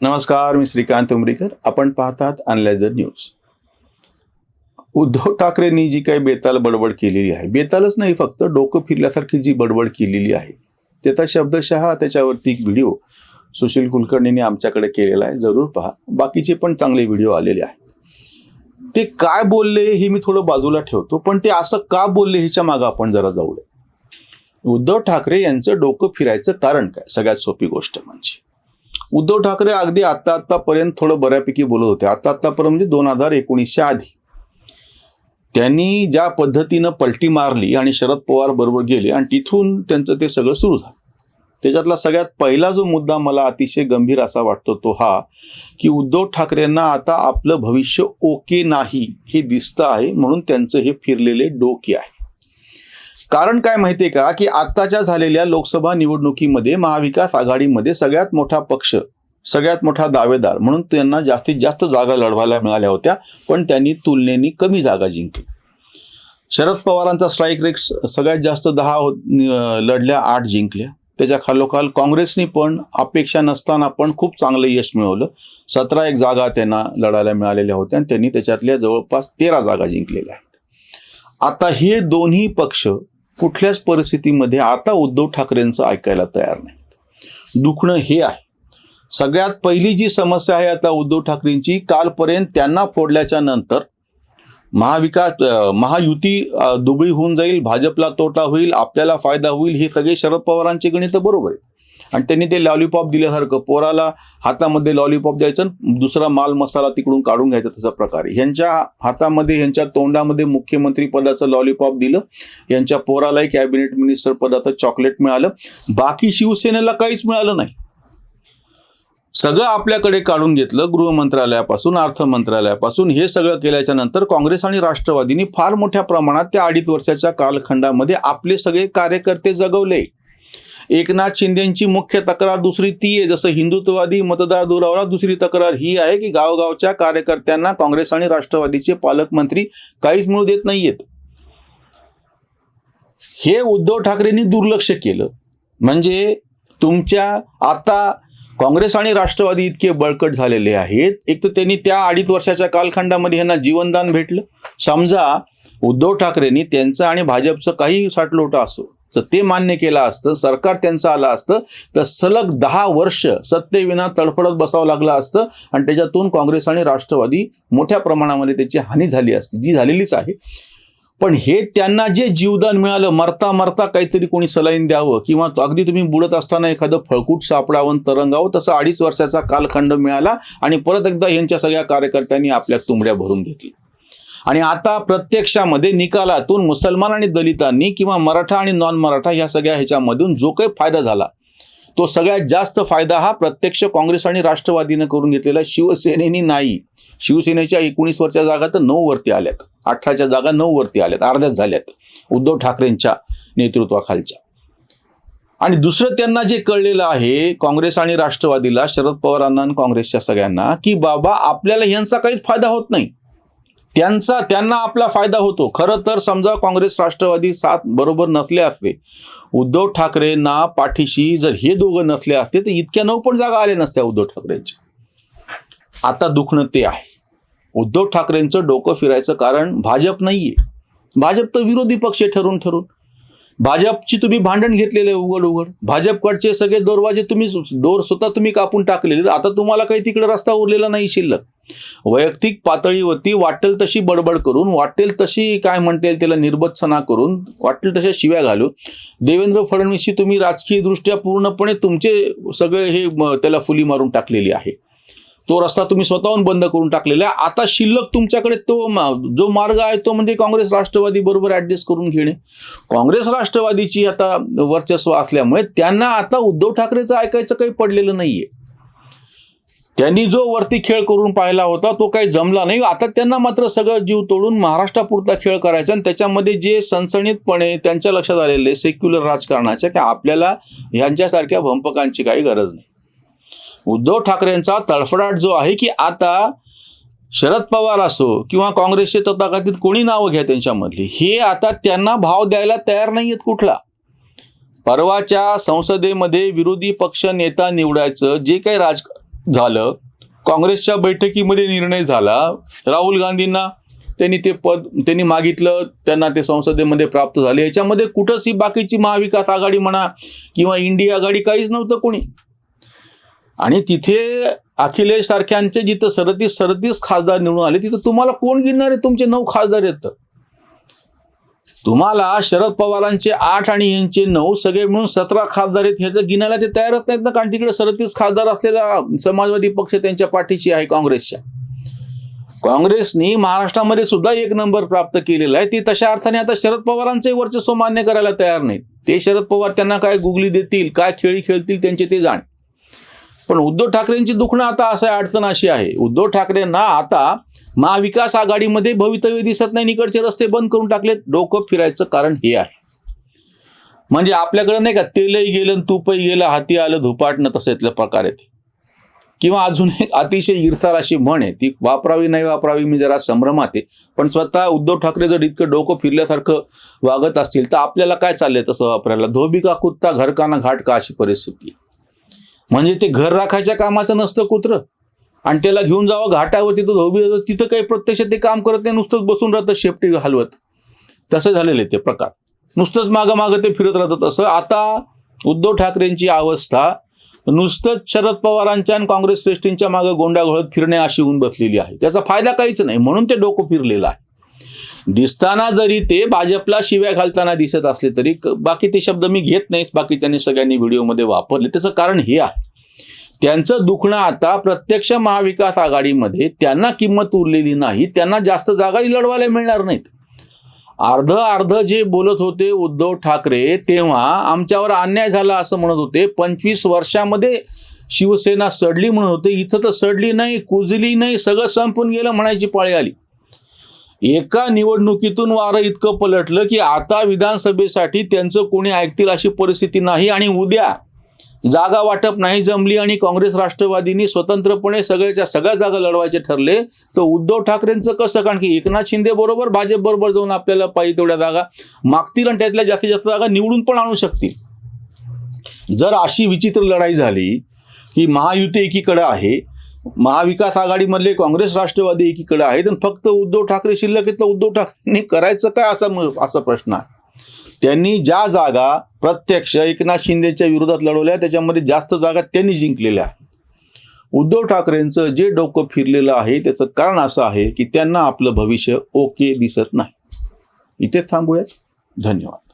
नमस्कार मी श्रीकांत उमरीकर. आपण पाहतात अनलायझर न्यूज उद्धव ठाकरेंनी जी काही बेताल बडबड केलेली आहे बेतालच नाही फक्त डोकं फिरल्यासारखी जी बडबड केलेली आहे त्याचा शब्दशः त्याच्यावरती एक व्हिडिओ सुशील कुलकर्णीने आमच्याकडे केलेला आहे. जरूर पहा. बाकीचे पण चांगले व्हिडिओ आलेले आहेत. ते काय बोलले हे मी थोडं बाजूला ठेवतो पण ते असं का बोलले ह्याच्या मागं आपण जरा जाऊया. उद्धव ठाकरे यांचं डोकं फिरायचं कारण काय? सगळ्यात सोपी गोष्ट म्हणजे. उद्धव ठाकरे अगदी आत्ता आत्तापर्यंत थोडं बऱ्यापैकी बोलत होते. आत्ता आत्तापर्यंत म्हणजे दोन हजार एकोणीसच्या आधी. त्यांनी ज्या पद्धतीनं पलटी मारली आणि शरद पवार बरोबर गेले आणि तिथून त्यांचं ते सगळं सुरू झालं. त्याच्यातला सगळ्यात पहिला जो मुद्दा मला अतिशय गंभीर असा वाटतो तो हा की उद्धव ठाकरेंना आता आपलं भविष्य ओके नाही हे दिसतं आहे म्हणून त्यांचं हे फिरलेले डोके आहे. कारण काय माहितीये का? की आत्ताच्या झालेल्या लोकसभा निवडणुकीमध्ये महाविकास आघाडीमध्ये सगळ्यात मोठा पक्ष सगळ्यात मोठा दावेदार म्हणून त्यांना जास्तीत जास्त जागा लढवायला मिळाल्या होत्या पण त्यांनी तुलनेने कमी जागा जिंकली. शरद पवारांचा स्ट्राईक रेट सगळ्यात जास्त दहा हो- लढल्या आठ जिंकल्या. त्याच्या खालोखाल काँग्रेसनी पण अपेक्षा नसताना पण खूप चांगलं यश मिळवलं. सतरा एक जागा त्यांना लढायला मिळालेल्या होत्या आणि त्यांनी त्याच्यातल्या जवळपास तेरा जागा जिंकलेल्या आहेत. आता हे दोन्ही पक्ष कुठल्याच परिस्थितीमध्ये आता उद्धव ठाकरेंचं ऐकायला तयार नाही दुखणं हे आहे. सगळ्यात पहिली जी समस्या आहे आता उद्धव ठाकरेंची कालपर्यंत त्यांना फोडल्याच्या नंतर महाविकास महायुती दुबळी होऊन जाईल भाजपला तोटा होईल आपल्याला फायदा होईल हे सगळे शरद पवारांचे गणित बरोबर आहे. आणि त्यांनी ते लॉलीपॉप दिल्यासारखं पोराला हातामध्ये लॉलीपॉप द्यायचं दुसरा माल मसाला तिकडून काढून घ्यायचा तसा प्रकार ह्यांच्या हातामध्ये ह्यांच्या तोंडामध्ये मुख्यमंत्री पदाचं लॉलीपॉप दिलं. यांच्या पोरालाही कॅबिनेट मिनिस्टर पदाचं चॉकलेट मिळालं. बाकी शिवसेनेला काहीच मिळालं नाही. सगळं आपल्याकडे काढून घेतलं गृह मंत्रालयापासून अर्थ मंत्रालयापासून. हे सगळं केल्याच्यानंतर काँग्रेस आणि राष्ट्रवादीने फार मोठ्या प्रमाणात त्या अडीच वर्षाच्या कालखंडामध्ये आपले सगळे कार्यकर्ते जगवले. एकनाथ शिंदेची मुख्य तक्रार दुसरी ती आहे जसं हिंदुत्ववादी मतदार दुरावला दुसरी तक्रार ही आहे की गावगावच्या कार्यकर्त्यांना काँग्रेस आणि राष्ट्रवादीचे पालकमंत्री काहीच मिळू देत नाहीयेत. हे उद्धव ठाकरेंनी दुर्लक्ष केलं. म्हणजे तुमच्या आता काँग्रेस आणि राष्ट्रवादी इतके बळकट झालेले आहेत एक तर त्यांनी त्या अडीच वर्षाच्या कालखंडामध्ये यांना जीवनदान भेटलं. समजा उद्धव ठाकरेंनी त्यांचं आणि भाजपचं काही साठलोटा असो तर ते मान्य केलं असतं सरकार त्यांचं आलं असतं तर सलग दहा वर्ष सत्तेविना तडफडत बसावं लागलं असतं आणि त्याच्यातून काँग्रेस आणि राष्ट्रवादी मोठ्या प्रमाणामध्ये त्याची हानी झाली असती. जी झालेलीच आहे. पण हे त्यांना जे जीवदान मिळालं मरता मरता काहीतरी कोणी सलाईन द्यावं किंवा अगदी तुम्ही बुडत असताना एखादं फळकूट सापडावं तरंगावं तसं अडीच वर्षाचा कालखंड मिळाला आणि परत एकदा यांच्या सगळ्या कार्यकर्त्यांनी आपल्या तुंबड्या भरून घेतली आणि आता प्रत्यक्षामध्ये निकालातून मुसलमान आणि दलितांनी किंवा मराठा आणि नॉन मराठा या सगळ्या ह्याच्यामधून जो काही फायदा झाला तो सगळ्यात जास्त फायदा हा प्रत्यक्ष काँग्रेस आणि राष्ट्रवादीनं करून घेतलेला शिवसेनेनी नाही. शिवसेनेच्या एकोणीस वरच्या जागा तर नऊ वरती आल्यात. अठराच्या जागा नऊ वरती आल्यात अर्ध्याच झाल्यात. उद्धव ठाकरेंच्या नेतृत्वाखालच्या. आणि दुसरं त्यांना जे कळलेलं आहे काँग्रेस आणि राष्ट्रवादीला शरद पवारांना आणि काँग्रेसच्या सगळ्यांना की बाबा आपल्याला यांचा काहीच फायदा होत नाही. त्यांचा त्यांना आपला फायदा होतो. खरं तर समजा काँग्रेस राष्ट्रवादी साथ बरोबर नसले असते. उद्धव ठाकरेंना पाठीशी जर हे दोघं नसले असते तर इतक्या नऊ पण जागा आल्या नसत्या उद्धव ठाकरेंच्या. आता दुखणं ते आहे. उद्धव ठाकरेंचं डोकं फिरायचं कारण भाजप नाहीये. भाजप तर विरोधी पक्ष ठरून ठरून भाजपची तुम्ही भांडण घेतलेले उघड उघड. भाजपकडचे सगळे दरवाजे तुम्ही दोर स्वतः तुम्ही कापून टाकलेले. आता तुम्हाला काही तिकडे रस्ता उरलेला नाही शिल्लक. वैयक्तिक पातळीवरती वाटेल तशी बडबड करून वाटेल तशी काय म्हणता येईल त्याला निर्बत्सना करून वाटेल तशा शिव्या घालून देवेंद्र फडणवीसशी तुम्ही राजकीयदृष्ट्या पूर्णपणे तुमचे सगळे हे म, त्याला फुली मारून टाकलेली आहे. तो रस्ता तुम्ही स्वतःहून बंद करून टाकलेला आहे. आता शिल्लक तुमच्याकडे तो मा- जो मार्ग आहे तो म्हणजे काँग्रेस राष्ट्रवादी बरोबर ऍडजस्ट करून घेणे. काँग्रेस राष्ट्रवादीची आता वर्चस्व असल्यामुळे त्यांना आता उद्धव ठाकरेचं ऐकायचं काही पडलेलं नाहीये. त्यांनी जो वरती खेळ करून पाहिला होता तो काही जमला नाही. आता त्यांना मात्र सगळं जीव तोडून महाराष्ट्रापुरता खेळ करायचा आणि त्याच्यामध्ये जे सणसणीतपणे त्यांच्या लक्षात आलेले सेक्युलर राजकारणाच्या की आपल्याला ह्यांच्यासारख्या भंपकांची काही गरज नाही. उद्धव ठाकरेंचा तळफडाट जो आहे की आता शरद पवार असो किंवा काँग्रेसचे तथाकथित कोणी नावं घ्या त्यांच्यामधली हे आता त्यांना भाव द्यायला तयार नाहीयेत कुठला. परवाच्या संसदेमध्ये विरोधी पक्ष नेता निवडायचं जे काही राज झालं काँग्रेसच्या बैठकीमध्ये निर्णय झाला राहुल गांधींना त्यांनी ते पद त्यांनी मागितलं त्यांना ते संसदेमध्ये प्राप्त झाले. याच्यामध्ये कुठंच ही बाकीची महाविकास आघाडी म्हणा किंवा इंडिया आघाडी काहीच नव्हतं कोणी. आणि तिथे अखिलेश सारख्यांचे जिथं सदतीस सदतीस खासदार निवडून आले तिथं तुम्हाला कोण गिनणार? आहे तुमचे नऊ खासदार आहेत. तुम्हाला शरद पवारांचे आठ आणि यांचे नऊ सगळे मिळून सतरा खासदार आहेत ह्याचं गिनायला ते तयारच नाहीत ना कारण तिकडे सदतीस खासदार असलेला समाजवादी पक्ष त्यांच्या पाठीशी आहे काँग्रेसच्या. काँग्रेसनी महाराष्ट्रामध्ये सुद्धा एक नंबर प्राप्त केलेला आहे. ती तशा अर्थाने आता शरद पवारांचे वर्चस्व मान्य करायला तयार नाहीत. ते शरद पवार त्यांना काय गुगली देतील काय खेळी खेळतील त्यांचे ते जाण. पण उद्धव ठाकरेंची दुखणं आता असं अडचण अशी आहे. उद्धव ठाकरेंना आता महाविकास आघाडीमध्ये भवितव्य दिसत नाही निकडचे रस्ते बंद करून टाकलेत डोकं फिरायचं कारण हे आहे. म्हणजे आपल्याकडे नाही का तेलही गेलं तूपही गेलं हाती आलं धुपाटणं इथलं प्रकार येते किंवा अजून एक अतिशय ईर्सार अशी म्हण आहे ती वापरावी नाही वापरावी मी जरा संभ्रमात आहे पण स्वतः उद्धव ठाकरे जर इतकं डोकं फिरल्यासारखं वागत असतील तर आपल्याला काय चाललंय तसं वापरायला? धोबी का कुत्ता घर का ना घाट का अशी परिस्थिती आहे. म्हणजे ते घर राखायच्या कामाचं नसतं कुत्र. आणि त्याला घेऊन जावं घाटावर तिथं धोबी तिथं काही प्रत्यक्ष ते काम करत नाही नुसतंच बसून राहतं शेपटी हलवत. तसं झालेलं आहे ते प्रकार. नुसतंच मागं मागं ते फिरत राहतं तसं आता उद्धव ठाकरेंची अवस्था नुसतंच शरद पवारांच्या आणि काँग्रेस श्रेष्ठींच्या मागं गोंडा घोळत फिरणे अशी होऊन बसलेली आहे. त्याचा फायदा काहीच नाही. म्हणून ते डोकं फिरलेलं आहे. दिसताना जरी ते भाजपला शिव्या घालताना दिसत असले तरी क- बाकी ते शब्द मी घेत नाहीस बाकीच्यांनी सगळ्यांनी व्हिडिओमध्ये वापरले. त्याचं कारण हे आहे. त्यांचं दुखणं आता प्रत्यक्ष महाविकास आघाडीमध्ये त्यांना किंमत उरलेली नाही. त्यांना जास्त जागाही लढवायला मिळणार नाहीत. अर्ध अर्ध जे बोलत होते उद्धव ठाकरे तेव्हा आमच्यावर अन्याय झाला असं म्हणत होते. पंचवीस वर्षामध्ये शिवसेना सडली म्हणत होते. इथं तर सडली नाही कुजली नाही सगळं संपून गेलं म्हणायची पाळी आली. एका निवडणुकीतून वारं इतकं पलटलं की आता विधानसभेसाठी त्यांचं कोणी ऐकतील अशी परिस्थिती नाही आणि उद्या जागा वाटप नाही जमली आणि काँग्रेस राष्ट्रवादींनी स्वतंत्रपणे सगळ्याच्या सगळ्या जागा लढवायचे ठरले तर उद्धव ठाकरेंचं कसं? कारण की एकनाथ शिंदे बरोबर भाजप बरोबर जाऊन आपल्याला पाहिजे तेवढ्या जागा मागतील आणि त्यातल्या जास्तीत जास्त जागा निवडून पण आणू शकतील. जर अशी विचित्र लढाई झाली की महायुती एकीकडे आहे महाविकास आघाडीमधले काँग्रेस राष्ट्रवादी एकीकडे आहेत आणि फक्त उद्धव ठाकरे शिल्लक आहेत. तर उद्धव ठाकरेंनी करायचं काय असा म- असा प्रश्न आहे? त्यांनी ज्या जागा प्रत्यक्ष एकनाथ शिंदेच्या विरोधात लढवल्या त्याच्यामध्ये जास्त जागा त्यांनी जिंकलेल्या उद्धव ठाकरेंचं जे डोकं फिरलेलं आहे त्याचं कारण असं आहे की त्यांना आपलं भविष्य ओके दिसत नाही. इथेच थांबूयात. धन्यवाद.